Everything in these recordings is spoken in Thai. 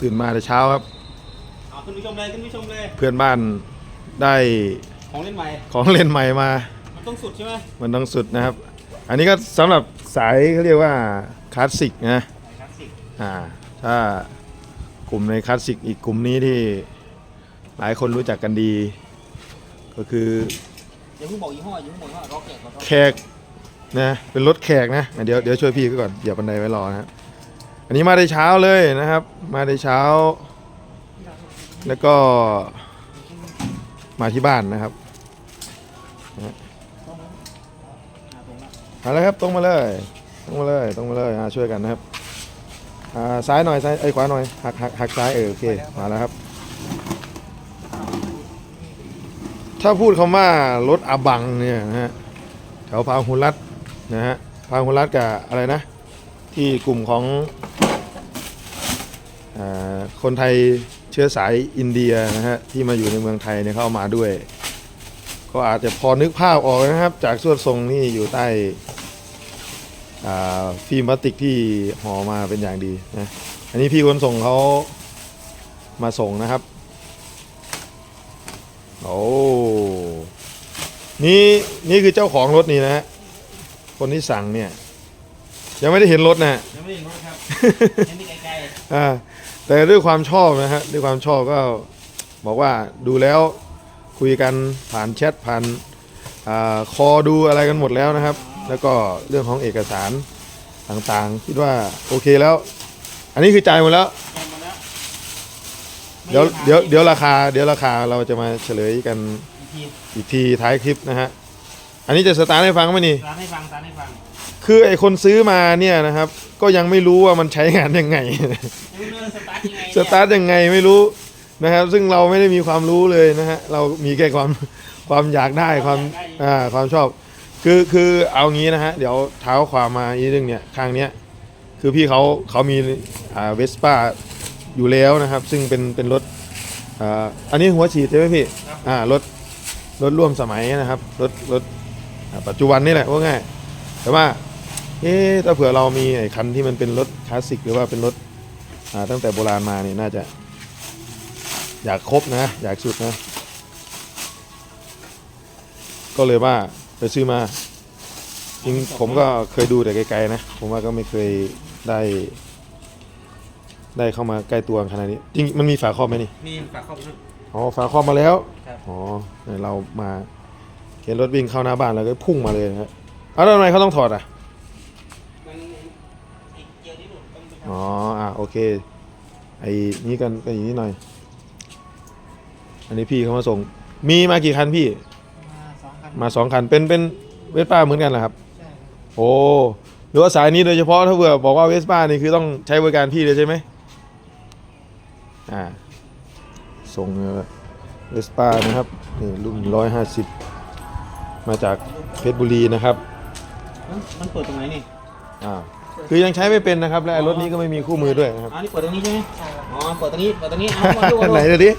ตื่นมาแต่เช้าครับ เอาขึ้นผู้ชมเลยขึ้นผู้ชมเลย เพื่อนบ้านได้ของเล่นใหม่ ของเล่นใหม่มา มันต้องสุดใช่ไหมมันต้องสุดนะครับ อันนี้ก็สำหรับสายเขาเรียกว่าคลาสสิกนะคลาสสิกอ่าถ้ากลุ่มในคลาสสิกอีกกลุ่มนี้ที่หลายคนรู้จักกันดี ก็คืออย่าเพิ่งบอกยี่ห้ออย่าเพิ่งบอกยี่ห้อร็อกแกะก่อนแขกนะเป็นรถแขกนะอะเดี๋ยวเดี๋ยวช่วยพี่เขาก่อนอย่าบันไดไว้รอนะครับ อันนี้มาได้เช้าเลยนะครับ มาได้เช้า แล้วก็มาที่บ้านนะครับเอาละครับตรงมาเลยตรงมาเลยตรงมาเลยอ่าช่วยกันนะครับอ่าซ้ายหน่อยซ้ายไอ้ยขวาหน่อยหักหักหักซ้ายเออโอเคมาแล้วครับ ถ้าพูดคำว่ารถอบังเนี่ยนะฮะแถวพาหุรัตน์นะฮะพาหุรัตน์กับอะไรนะ ที่กลุ่มของอคนไทยเชื้อสายอินเดียนะฮะที่มาอยู่ในเมืองไทยเนี่ยเข้ามาด้วย ก็อาจจะพอนึกภาพออกนะครับ จากสวดทรงนี่อยู่ใต้ฟิล์มพลาสติกที่ห่อมาเป็นอย่างดีนะอันนี้พี่คนส่งเขามาส่งนะครับโอ้นี่นี่คือเจ้าของรถนี่นะฮะคนที่สั่งเนี่ย ยังไม่ได้เห็นรถนะ ยังไม่ได้รถครับเห็นที่ไกลอ่าแต่ด้วยความชอบนะฮะด้วยความชอบก็บอกว่าดูแล้วคุยกันผ่านแชทผ่านอาคอดูอะไรกันหมดแล้วนะครับ แล้วก็เรื่องของเอกสารต่างๆ คิดว่าโอเคแล้ว อันนี้คือจ่ายหมดแล้วๆแกมาแล้วเดี๋ยวเดี๋ยวเดี๋ยวราคา เดี๋ยวราคาเราจะมาเฉลยกันอีกทีอีกทีท้ายคลิปนะฮะ อันนี้จะสตาร์ทให้ฟังไหมนี่ร้านให้ฟังร้านให้ฟัง คือไอคนซื้อมาเนี่ยนะครับ ก็ยังไม่รู้ว่ามันใช้งานยังไงยังไม่รู้สตาร์ทยังไง สตาร์ทยังไงไม่รู้นะครับ ซึ่งเราไม่ได้มีความรู้เลยนะฮะเรามีแค่ความความอยากได้ความอ่าความชอบ คือคือเอางี้นะฮะเดี๋ยวเท้าความมาอีกเรื่องเนี่ยข้างเนี้ยคือพี่เขาเขามีอ่าเวสป้าอยู่แล้วนะครับ ซึ่งเป็นเป็นรถอ่าอันนี้หัวฉีดใช่ไหมพี่อ่ารถรถร่วมสมัยนะครับรถรถอ่าปัจจุบันนี่แหละว่าง่ายแต่ว่า เอ๊ะถ้าเผื่อเรามีไอ้คันที่มันเป็นรถคลาสสิกหรือว่าเป็นรถอ่าตั้งแต่โบราณมาเนี่ยน่าจะ อยากครบนะ อยากสุดนะ ก็เลยว่าไปซื้อมาจริงผมก็เคยดูแต่ไกลๆนะ ผมว่าก็ไม่เคยได้ ได้เข้ามาใกล้ตัวขนาดนี้ จริงมันมีฝาครอบไหมนี่ มีฝากครอบนะอ๋อฝาครอบมาแล้วครับอ๋อเนี่ยเรามาเห็นรถวิ่งเข้าหน้าบ้านแล้วก็พุ่งมาเลยนะฮะเอาแล้วทำไมเขาต้องถอดอะ มันอีกเกียร์ที่หลุดต้ องไปทอ๋อ อะโอเค ไอ้นี่กันกันอย่างนี้หน่อย อันนี้พี่เขามาส่ง มีมากี่คันพี่ำมาสองคันมาสองคัน เป็นเป็นเวสป้าเหมือนกันเหรอครับ ใช่โอ้ หรือว่าสายนี้โดยเฉพาะถ้าเผื่อบอกว่าเวสป้านี่คือต้องใช้บริการพี่เลยใช่ไหมอ่า ส่งเวสป้านะครับ นี่รุ่นร้อยห้าสิบ มาจากเพชรบุรีนะครับ มันมันเปิดตรงไหนนี่ อ่า คือยังใช้ไม่เป็นนะครับ และไอ้รถนี้ก็ไม่มีคู่มือด้วยนะครับอ๋อนี่เปิดตรงนี้ใช่ไหมอ๋อเปิดตรงนี้เปิดตรงนี้เอามาดูมาดูไหนเดี๋ยวดิ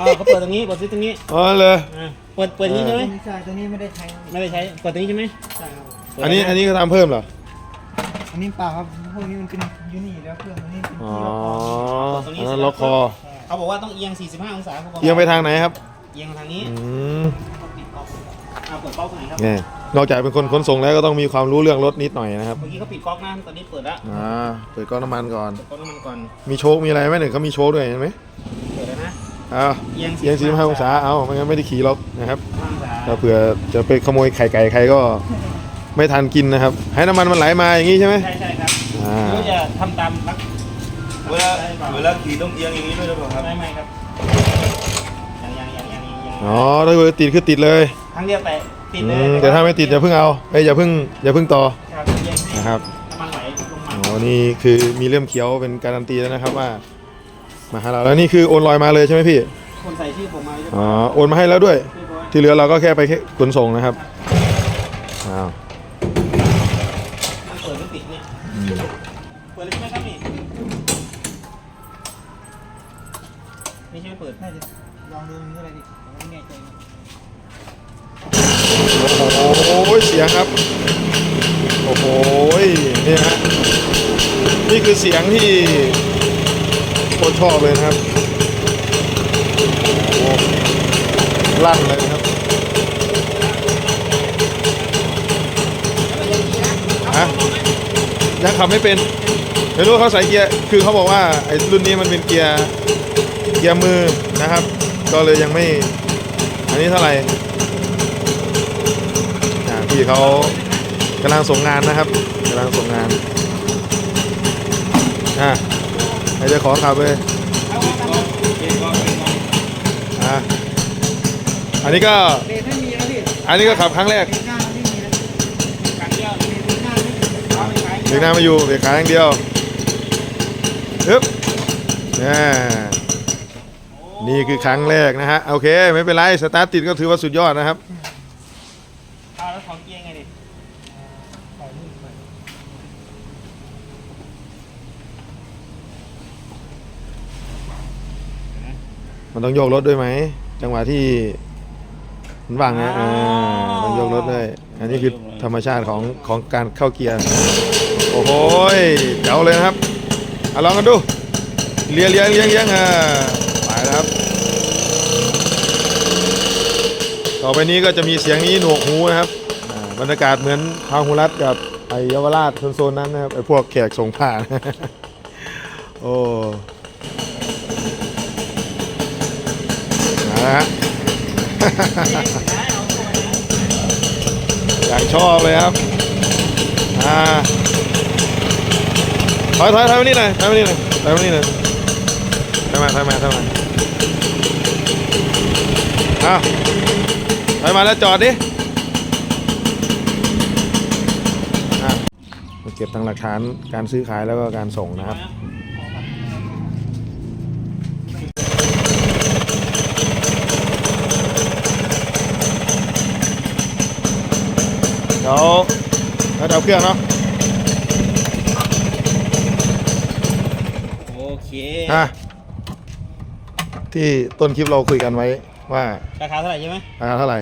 อ๋อเขาเปิดตรงนี้เปิดตรงนี้อ๋อเลยอ่าเปิดเปิดตรงนี้ใช่ไหมใช่ตัวนี้ไม่ได้ใช้ไม่ได้ใช้เปิดตรงนี้ใช่ไหมใช่ครับเปิดอันนี้อันนี้ก็ทำเพิ่มเหรออันนี้เปล่าครับพวกนี้มันเป็นยูนี่แล้วเครื่องอันนี้เป็นอ๋อที่ล็อกคออันนั้นล็อกคอเขาบอกว่าต้องเอียง 45 องศาเขาบอกเอียงไปทางไหนครับ เอียงทางนี้ อืมปิดก๊อกเอาเปิดก๊อกตรงไหนครับเนี่ยนอกจากเป็นคนขนส่งแล้วก็ต้องมีความรู้เรื่องรถนิดหน่อยนะครับเมื่อกี้เขาปิดก๊อกนะตอนนี้เปิดแล้วอ่าเปิดก้อนน้ำมันก่อน เปิดก๊อกน้ำมันก่อนมีโชคมีอะไรไหมหนึ่งเขามีโชคด้วยเห็นไหมเปิดแล้วนะอ้าวเอียงเอียงสี่ห้าองศาเอาไม่งั้นไม่ได้ขี่หรอกนะครับองศาถ้าเผื่อจะไปขโมยไข่ไก่ใครก็ ไม่ทันกินนะครับ ให้น้ำมันมันไหลมาอย่างนี้ใช่ไหม ใช่ใช่ครับอ่าหรือจะทำตามรักเวลาเวลาขี่ต้องเอียงอย่างนี้ด้วยหรือเปล่าครับไม่ไม่ครับ อ๋อถ้าเผื่อติดคือติดเลยครั้งเดียวแต่ติดอืเลยมแต่ถ้าไม่ติดอย่าเพิ่งเอาเอ้ยอย่าเพิ่งอย่าเพิ่งต่อครับเอียงให้นะครับน้ำมันไหลลงมาอ๋อนี่คือมีเล่มเขียวเป็นการันตีแล้วนะครับว่า มาหาเราแล้วนี่คือโอนลอยมาเลยใช่ไหมพี่คนใส่ชื่อผมมาเรียบอ๋ร้ออยโอนมาให้แล้วด้วย เรียบร้อยที่เหลือเราก็แค่ไปแค่ขนส่งนะครับอ้าวมันเปิดไม่ติดเนี่ยเปิดเลยใช่ไหมครับนี่ไม่ใช่เปิดน่าจะลองดูมันก็ได้ดิผมไม่แน่ใจ โอ้โหเสียงครับ โอ้โหนี่ฮะนี่คือเสียงที่โคตรชอบเลยนะครับโอ้โหลั่นเลยครับฮะยังขับไม่เป็นไม่รู้เขาใส่เกียร์ คือเขาบอกว่าไอ้รุ่นนี้มันเป็นเกียร์ เกียร์มือนะครับ ก็เลยยังไม่ อันนี้เท่าไหร่อ่าพี่เขากำลังส่งงานนะครับกำลังส่งงานอ่าใครจะขอขับเลยอ่าอันนี้ก็เบรกไม่มีนะพี่อันนี้ก็ขับครั้งแรกเบรกหน้าไม่มีนะครั้งเดียวเบรกหน้าไม่มีเอาไปขายเบรกหน้าไม่อยู่เบรกขาอย่างเดียวฮึบนี่ นี่คือครั้งแรกนะฮะ โอเค ไม่เป็นไร สตาร์ทติดก็ถือว่าสุดยอดนะครับ เอาแล้วของเกียร์ไงดิมันต้องโยกรถด้วยไหม จังหวะที่มันว่างนะอ่าต้องโยกรถด้วย อันนี้คือธรรมชาติของของการเข้าเกียร์ โอ้โหยเจ๋วเลยนะครับเอาลองกันดู เลี้ยงเลี้ยงเลี้ยงเลี้ยงอ่าไปแล้วครับ ต่อไปนี้ก็จะมีเสียงนี้หนวกหูนะครับบรรยากาศเหมือนพาหุรัตกับไอเยาวราชโซนนั้นนะครับไอพวกแขกส่งผ่านโอ้มาแล้วฮะอย่างชอบเลยครับอ่าถอยถอยถอยมานี่หน่อยถอยมานี่หน่อยถอยมานี่หน่อยถอยมาถอยมาถอยมาอ้าว ถอยมาแล้วจอดดิอะมาเก็บทั้งหลักฐานการซื้อขายแล้วก็การส่งนะครับเดี๋ยวแล้วเดี๋ยวเครื่องเนาะโอเค อะที่ต้นคลิปเราคุยกันไว้ ว่าราคาเท่าไหร่ใช่ไหมราคาเท่าไหร่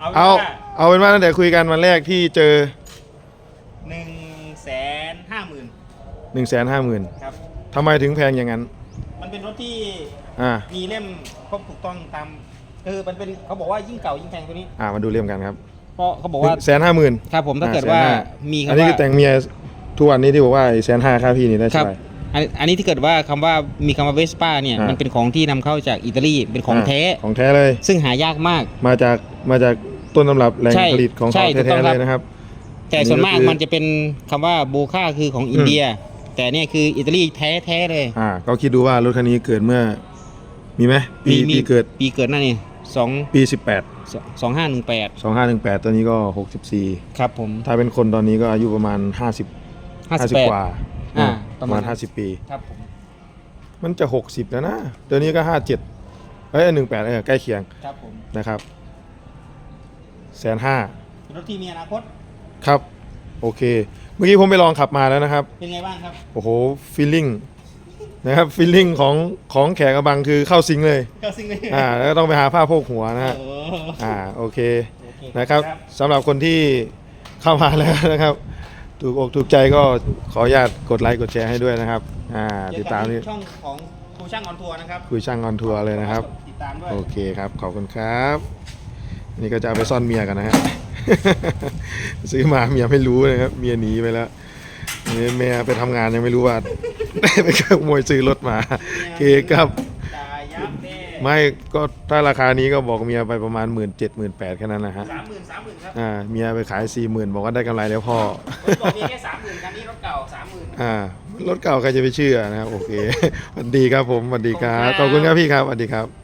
เอาเอาเอาเป็นว่าตั้งแต่คุยกันวันแรกที่เจอหนึ่งแสนห้าหมื่น1 5 0 0 0 0ครับ ทำไมถึงแพงอย่างนั้น มันเป็นรถที่อ่า มีเล่มครบถูกต้องตามเออมันเป็นเขาบอกว่ายิ่งเก่ายิ่งแพงตัวนี้อ่ามาดูเล่มกันครับเพราะเขาบอกว่าแสนห้าหมื่น ครับผมถ้าเกิดว่ามีอันคำนี้ว่า คือแต่งเมียทุกวันนี้ที่บอกว่าแสนห้าค่าพี่นี่ได้ครัใช่บไหม อันอันนี้ที่เกิดว่าคำว่ามีคำว่าเวสป้าเนี่ยอ่ามั มันเป็นของที่นำเข้าจากอิตาลีเป็นของแท้ของแท้เลย ซึ่งหายากมาก มาจากมาจากต้นตำรับแหล่งใช่ผลิตของใช่เขาถูกต้แท้องๆครับ เลยนะครับ แต่ส่วนมากอันนี้ก็คือ มันจะเป็นคำว่าโบค่าคือของอินเดีย แต่เนี่ยคืออิตาลีแท้แท้ๆเลย อ่าก็คิดดูว่ารถคันนี้เกิดเมื่อ มีไหมปีปีเกิดปีเกิดนั่นนี่สองปี 18 สองห้าหนึ่งแปด2518ตัวนี้ก็ 64 ครับผม ถ้าเป็นคนตอนนี้ก็อายุประมาณ 50 ห้าสิบแปด กว่าอ่า ปประระมามาณณ50 ปี ครับผมมันจะ 60แล้วนะตัวนี้ก็ 57เอ้ย18เออใกล้เคียงครับผมนะครับแสนห้าเป็นรถที่มีอนาคตครับ โอเค เมื่อกี้ผมไปลองขับมาแล้วนะครับ เป็นไงบ้างครับ โอ้โหฟีลลิ่งนะครับฟีลลิ่งของของแขกกระบังคือเข้าซิงค์เลย ก็ซิงเลยอ่าแล้วก็ต้องไปหาผ้าโพกหัวนะฮะ เอออ่าโอเคโอเคนะครับสำหรับคนที่เข้ามาแล้วนะครับ ถูกอกถูกใจก็ขออนุญาตกดไลค์กดแชร์ให้ด้วยนะครับอ่าเจติอดกัตามนนี่ช่องของครูช่างออนทัวร์นะครับคุยช่างออนทัวร์เลยนะครับ ติดตามด้วยโอเคครับ ขอบคุณครับ นี่ก็จะเอาไปซ่อนเมียกันนะฮะ ซื้อมาเมียไม่รู้นะครับ เมียหนีไปแล้วนี่เมียไปทำงานยังไม่รู้ว่า ได้ไปขโมยซื้อรถมาโอเคครับจ่ายยับเด้ ไม่ก็ถ้าราคานี้ก็บอกเมียไปประมาณหมื่นเจ็ดหมื่นแปดแค่นั้นนะฮะสามหมื่นสามหมื่นครับอ่าเมียไปขายสี่หมื่นบอกว่าได้กำไรแล้วพ่อผมบอกมีแค่สามหมื่นคันนี้รถเก่าสามหมื่น อ่ารถเก่าใครจะไปเชื่อนะครับโอเคสวัสดีครับผมสวัสดีครับขขออบบคุคุณณคครัรับบพี่ครับสวัสดีครับ